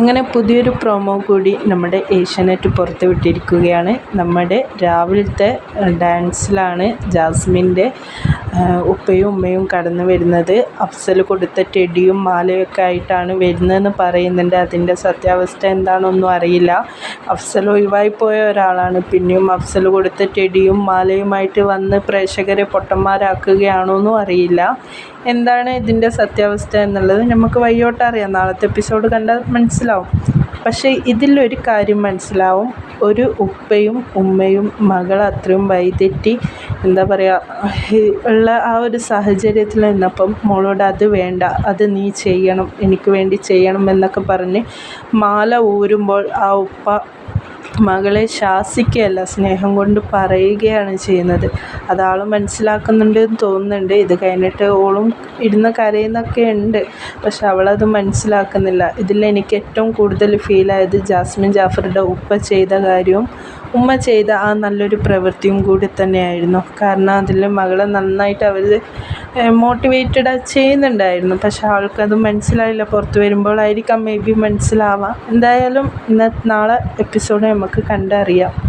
അങ്ങനെ പുതിയൊരു പ്രൊമോ കൂടി നമ്മുടെ ഏഷ്യാനെറ്റ് പുറത്ത് വിട്ടിരിക്കുകയാണ്. നമ്മുടെ രാവിലത്തെ ഡാൻസിലാണ് ജാസ്മിന്റെ ഉപ്പയും ഉമ്മയും കടന്നു വരുന്നത്. അഫ്സൽ കൊടുത്ത ടെഡിയും മാലയൊക്കെ ആയിട്ടാണ് വരുന്നതെന്ന് പറയുന്നുണ്ട്. അതിന്റെ സത്യാവസ്ഥ എന്താണെന്നൊന്നും അറിയില്ല. അഫ്സൽ ഒഴിവായി പോയ ഒരാളാണ്. പിന്നെയും അഫ്സൽ കൊടുത്ത ടെഡിയും മാലയുമായിട്ട് വന്ന് പ്രേക്ഷകരെ പൊട്ടന്മാരാക്കുകയാണോ എന്നും അറിയില്ല. എന്താണ് ഇതിന്റെ സത്യാവസ്ഥ എന്നുള്ളത് നമുക്ക് വഴിയോട്ടറിയാം നാളത്തെ എപ്പിസോഡ് കണ്ടാൽ മനസ്സിലാവും. പക്ഷേ ഇതിലൊരു കാര്യം മനസ്സിലാവും. ഒരു ഉപ്പയും ഉമ്മയും മകൾ അത്രയും വൈതെറ്റി എന്താ പറയുക ഉള്ള ആ ഒരു സാഹചര്യത്തിൽ നിന്നപ്പം മോളോട് അത് വേണ്ട അത് നീ ചെയ്യണം എനിക്ക് വേണ്ടി ചെയ്യണം എന്നൊക്കെ പറഞ്ഞ് മാല ഊരുമ്പോൾ ആ ഉപ്പ മകളെ ശാസിക്കുകയല്ല സ്നേഹം കൊണ്ട് പറയുകയാണ് ചെയ്യുന്നത്. അതാൾ മനസ്സിലാക്കുന്നുണ്ട് എന്ന് തോന്നുന്നുണ്ട്. ഇത് കഴിഞ്ഞിട്ട് ഓളും ഇരുന്ന് കരയുന്നൊക്കെ ഉണ്ട്. പക്ഷെ അവളത് മനസ്സിലാക്കുന്നില്ല. ഇതിൽ എനിക്ക് ഏറ്റവും കൂടുതൽ ഫീലായത് ജാസ്മിൻ ജാഫറുടെ ഉപ്പ ചെയ്ത കാര്യവും ഉമ്മ ചെയ്ത ആ നല്ലൊരു പ്രവൃത്തിയും കൂടി തന്നെയായിരുന്നു. കാരണം അതിൽ മകളെ നന്നായിട്ട് അവർ മോട്ടിവേറ്റഡ് ചെയ്യുന്നുണ്ടായിരുന്നു. പക്ഷെ ആൾക്കത് മനസ്സിലായില്ല. പുറത്ത് വരുമ്പോഴായിരിക്കാം മേ ബി മനസ്സിലാവാം. എന്തായാലും ഇന്ന നാളെ എപ്പിസോഡ് നമുക്ക് കണ്ടറിയാം.